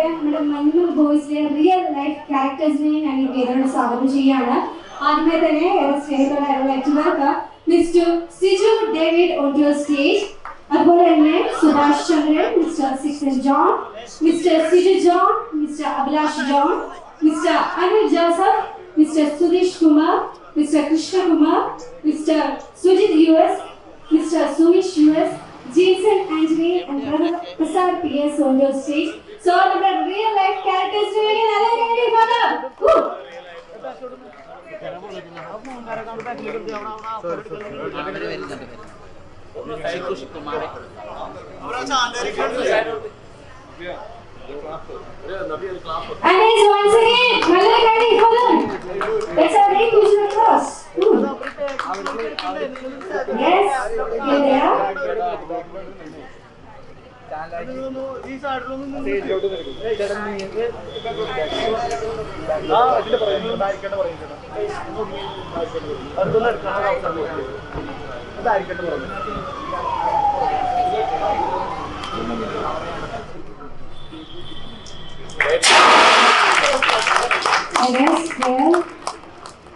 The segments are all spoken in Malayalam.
പറയാം നമ്മുടെ മഞ്ഞൾ ബോയ്സിലെ റിയൽ ലൈഫ് ക്യാരക്ടേഴ്സിനെ ഞാൻ ഈ പേരോട് സ്വാഗതം ചെയ്യാണ് ആദ്യമേ തന്നെ ഏറെ സ്നേഹത്തോടെ mister Siju David on to stage അതുപോലെ തന്നെ Subhash Chandran mister സിക്സൻ John mister Siju John mister Abhilash John mister Anil Joseph mister Sudheesh Kumar mister Krishnakumar mister Sujith U S mister Sumeesh U S Jeeson Antony and brother Prasad P S on your stage So the real life characters doing an allegany father. And he's once again Malakani Kulun. It's a big issue across. Ooh. Yes, here they are.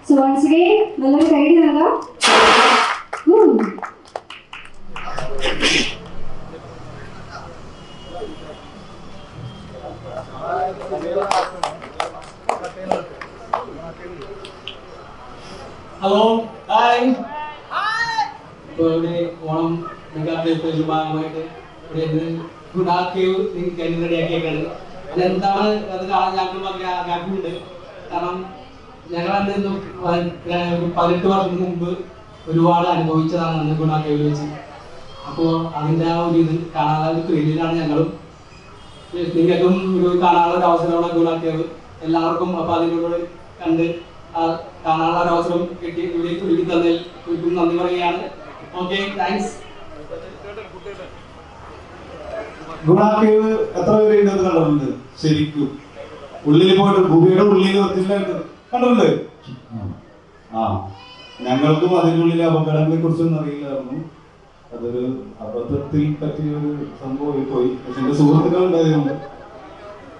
So once again, നല്ലൊരു കൈയടി നൽകാം ഹലോ ഹായ് ഇപ്പോൾ ഇവിടെ ഓണം മെഗാഫെസ്റ്റിന്റെ ഭാഗമായിട്ട് ഇവിടെ ഇന്ന് നിങ്ങൾക്ക് അതിന് റെഡിയാക്കിയേക്കാണ്. അതെന്താണ് അത് കാണാൻ ഞങ്ങൾക്ക് ആഗ്രഹമുണ്ട് കാരണം ഞങ്ങൾ അന്ന് പതിനെട്ട് വർഷം മുമ്പ് ഒരുപാട് അനുഭവിച്ചതാണ് അന്ന് ഗുണാക്കേവിൽ വെച്ച് അപ്പോൾ അതിന്റെ ആ ഒരു ഇത് കാണാനുള്ള ഒരു ത്രില്ലിലാണ് ഞങ്ങളും. നിങ്ങൾക്കും ഒരു കാണാനുള്ള ഒരു അവസരമാണ് ഗുണാക്കേവ് എല്ലാവർക്കും അപ്പോൾ അതിനോട് കണ്ട് ആ കാണാനുള്ള ഒരു അവസരം കിട്ടി. ഇവിടേക്ക് വിളിക്കും തന്നതിൽ നന്ദി പറയുകയാണ്. ഓക്കെ താങ്ക്സ് ഗുണാക്കേവ് എത്ര പേര് ഇതിനകത്ത് കണ്ടിട്ടുണ്ട്? ശരിക്കും. ഉള്ളിൽ പോയിട്ട് ഭൂമിയുടെ ഉള്ളിൽ കണ്ടിട്ടുണ്ട്? ആ. ഞങ്ങൾക്കും അതിനുള്ളിലെ അപകടങ്ങളെ കുറിച്ചൊന്നും അറിയില്ലായിരുന്നു. അതൊരു അബദ്ധത്തിൽ പറ്റിയ ഒരു സംഭവം പോയി. പക്ഷെ എന്റെ സുഹൃത്തുക്കൾ ഉണ്ടായതുകൊണ്ട്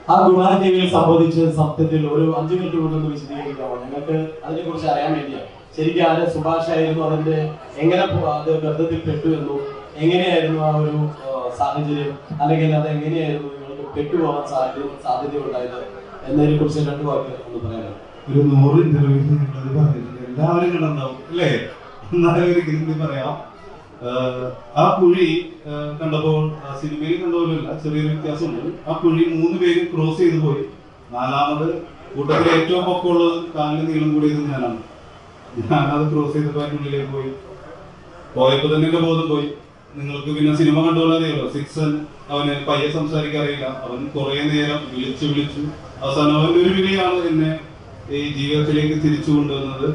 ആ ഗുണാദേവിയിൽ സംബന്ധിച്ച് സത്യത്തിൽ ഒരു അഞ്ചു മിനിറ്റ് കൊണ്ടൊന്ന് വിശദീകരിക്കാമോ? ഞങ്ങൾക്ക് അതിനെ കുറിച്ച് അറിയാൻ വേണ്ടിയാണ് ശരിക്കും ആര് സുഭാഷ് ആയിരുന്നു അതിന്റെ എങ്ങനെ അത് ബന്ധത്തിൽ പെട്ടു എന്നു എങ്ങനെയായിരുന്നു ആ ഒരു സാഹചര്യം? അല്ലെങ്കിൽ അത് എങ്ങനെയായിരുന്നു നിങ്ങൾക്ക് പെട്ടുപോകാൻ സാഹചര്യം സാധ്യത ഉണ്ടായത്? എന്നതിനെ കുറിച്ച് രണ്ടു വാക്ക് ഒന്ന് പറയാനാണ് ഒരു നൂറ് ഇന്റർവ്യൂ നിങ്ങളത് പറഞ്ഞിട്ടുണ്ട്. എല്ലാവരും കണ്ടുണ്ടാവും അല്ലേ? എന്നാലും പറയാം. ആ കുഴി കണ്ടപ്പോൾ സിനിമയിൽ കണ്ടപോലല്ല ചെറിയൊരു വ്യത്യാസമുണ്ട്. ആ കുഴി മൂന്ന് പേര് ക്രോസ് ചെയ്തു പോയി. നാലാമത് കൂട്ടത്തിൽ ഏറ്റവും പൊക്കമുള്ളത് കാലിന് നീളം കൂടിയത് ഞാനാണ്. ഞാനത് ക്രോസ് ചെയ്തപ്പോൾ അതിന്റെ ഉള്ളിലേക്ക് പോയി. പോയപ്പോൾ തന്നെ എന്റെ ബോധം പോയി. നിങ്ങൾക്ക് പിന്നെ സിനിമ കണ്ടുപോലെ അറിയാലോ. സിക്സൻ അവന് പയ്യെ സംസാരിക്കാൻ അറിയില്ല. അവൻ കുറേ നേരം വിളിച്ചു വിളിച്ചു അവസാനം അവന്റെ ഒരു വിളിയാണ് എന്നെ ഈ ജീവിതത്തിലേക്ക് തിരിച്ചു കൊണ്ടുവന്നത്.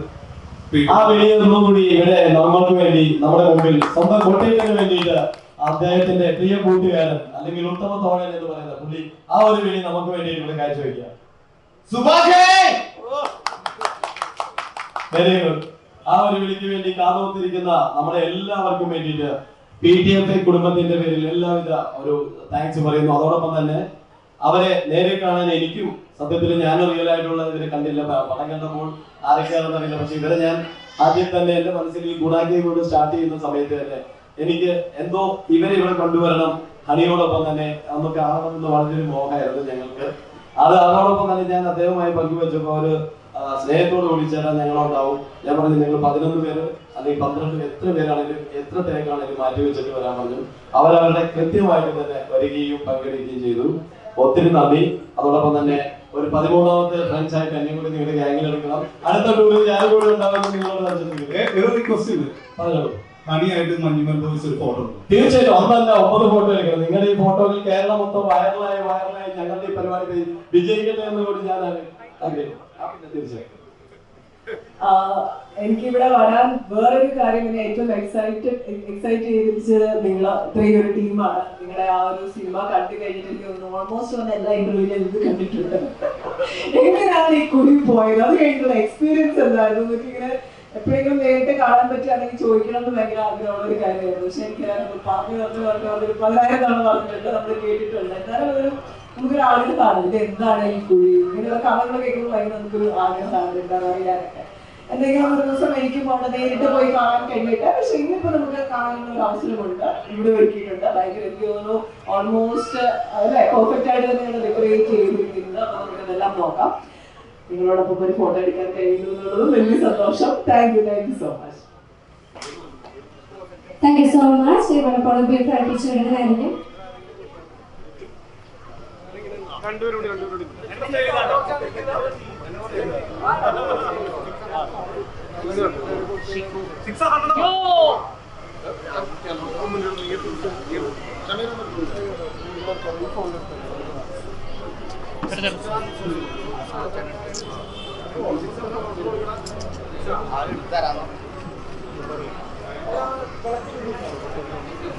ആ വിളിയെ കൂടി ഇവിടെ നമ്മൾക്ക് വേണ്ടി നമ്മുടെ മുമ്പിൽ സ്വന്തം കോട്ടയത്തിന് വേണ്ടിയിട്ട് അദ്ദേഹത്തിന്റെ പ്രിയ കൂട്ടുകാരൻ അല്ലെങ്കിൽ ഉത്തമ തോഴൻ എന്ന് പറയുന്ന പുള്ളി ആ ഒരു വിളി നമുക്ക് വേണ്ടി ഇവിടെ കാഴ്ചവെക്കുക. വെരി ഗുഡ് ആ ഒരു വിളിക്ക് വേണ്ടി കാതോത്തിരിക്കുന്ന നമ്മുടെ എല്ലാവർക്കും വേണ്ടിയിട്ട് പി ടി എഫ് കുടുംബത്തിന്റെ പേരിൽ എല്ലാവിധ ഒരു താങ്ക്സ് പറയുന്നു. അതോടൊപ്പം തന്നെ അവരെ നേരെ കാണാൻ എനിക്കും സത്യത്തിൽ ഞാൻ റിയൽ ആയിട്ടുള്ള ഇവരെ കണ്ടില്ല. പടം കണ്ടപ്പോൾ ആരൊക്കെയാണെന്ന് അറിയില്ല. പക്ഷെ ഇവരെ ഞാൻ ആദ്യം തന്നെ എന്റെ മനസ്സിൽ ഈ ഗുണാക്കി കൂടെ സ്റ്റാർട്ട് ചെയ്യുന്ന സമയത്ത് തന്നെ എനിക്ക് എന്തോ ഇവരെ ഇവിടെ കൊണ്ടുവരണം ഹണിയോടൊപ്പം തന്നെ ഒന്ന് കാണണമെന്ന് വളരെയൊരു മോഹമായിരുന്നു ഞങ്ങൾക്ക്. അത് അതോടൊപ്പം തന്നെ ഞാൻ അദ്ദേഹവുമായി പങ്കുവെച്ചപ്പോൾ ഒരു സ്നേഹത്തോട് കൂടി ചേരാൻ ഞങ്ങളുണ്ടാവും. ഞാൻ പറഞ്ഞു നിങ്ങൾ പതിനൊന്ന് പേര് അല്ലെങ്കിൽ പന്ത്രണ്ട് എത്ര പേരാണെങ്കിലും എത്ര തിരക്കാണെങ്കിലും മാറ്റി വെച്ചിട്ട് വരാൻ പറഞ്ഞു. അവരവരുടെ കൃത്യമായിട്ട് തന്നെ വരികയും പങ്കെടുക്കുകയും ചെയ്തു. ഒത്തിരി നന്ദി. അതോടൊപ്പം തന്നെ ഒരു പതിമൂന്നാമത്തെ ഫ്രണ്ട്സ് ആയിട്ട് എന്നെ കൂടി നിങ്ങളുടെ ഗ്യാങ്ങിൽ എടുക്കണം. അടുത്ത ടൂറിൽ ഞാൻ കൂടി ഉണ്ടാവുമെന്ന് നിങ്ങളോട് പറഞ്ഞോളൂ. ഹണിയായിട്ട് മഞ്ഞുമൽ ബോയ്സ് ഒരു ഫോട്ടോ തീർച്ചയായിട്ടും ഒന്നല്ല ഒമ്പത് ഫോട്ടോ എടുക്കണം. നിങ്ങളുടെ ഈ ഫോട്ടോയിൽ കേരളം മൊത്തം വൈറലായി വൈറലായി ഞങ്ങളുടെ ഈ പരിപാടി വിജയിക്കട്ടെ എന്ന് കൂടി ഞാൻ തീർച്ചയായിട്ടും. എനിക്കിവിടെ വരാൻ വേറൊരു കാര്യം എന്നെ ഏറ്റവും എക്സൈറ്റഡ് എക്സൈറ്റ് ചെയ്തിരിച്ചത് നിങ്ങൾ ഇത്രയും ഒരു ടീമാണ്. നിങ്ങളെ ആ ഒരു സിനിമ കണ്ടു കഴിഞ്ഞിട്ട് എനിക്ക് ഓൾമോസ്റ്റ് വന്ന എല്ലാ ഇന്റർവ്യൂവിലും ഇത് കണ്ടിട്ടുണ്ട്. എങ്ങനെയാണ് ഈ കുടി പോയത്? അത് കഴിഞ്ഞിട്ടുള്ള എക്സ്പീരിയൻസ് എന്തായിരുന്നു? നിങ്ങൾക്ക് ഇങ്ങനെ എപ്പോഴെങ്കിലും നേരിട്ട് കാണാൻ പറ്റുകയാണെങ്കിൽ ചോദിക്കണം എന്ന് ഭയങ്കര ആഗ്രഹമുള്ള ഒരു കാര്യമായിരുന്നു. പക്ഷെ എനിക്ക് പറഞ്ഞു പറഞ്ഞു പറഞ്ഞു പതിനായിരം തവണ പറഞ്ഞിട്ടുണ്ട്. നമ്മൾ കേട്ടിട്ടുണ്ട്. എന്നാലും അതൊരു നമുക്കൊരു ആഗ്രഹമാണ് ഇത് എന്താണ് ഈ കുഴി? ഇങ്ങനെയുള്ള കഥകൾ കേൾക്കുമ്പോൾ ഭയങ്കര നമുക്കൊരു ആഗ്രഹമാണ് എന്താണ് അറിയാനൊക്കെ. എന്തെങ്കിലും ഒരു ദിവസം എനിക്ക് അവിടെ നേരിട്ട് പോയി കാണാൻ കഴിഞ്ഞിട്ട് പക്ഷെ ഇന്നിപ്പോ നമുക്ക് കാണാനുള്ള ഒരു അവസരമുണ്ട്. ഇവിടെ ഒരുക്കിയിട്ടുണ്ട്. ഭയങ്കര എനിക്ക് തോന്നുന്നു ഓൾമോസ്റ്റ് അല്ലെ പെർഫെക്റ്റ് ആയിട്ട് തന്നെ ഡെക്കറേറ്റ് ചെയ്തിരിക്കുന്നത് അപ്പൊ നമുക്ക് ഇതെല്ലാം നോക്കാം. നിങ്ങളോടൊപ്പം ഒരു ഫോട്ടോ എടുക്കാൻ കഴിയുന്നു എന്നുള്ളത് വലിയ സന്തോഷം. Thank you thank you so much thank you so much ഇവിടെ കൊളംബിയ പഠിപ്പിച്ചു വിടുന്നതായിരിക്കും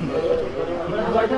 Yo, yo, yo!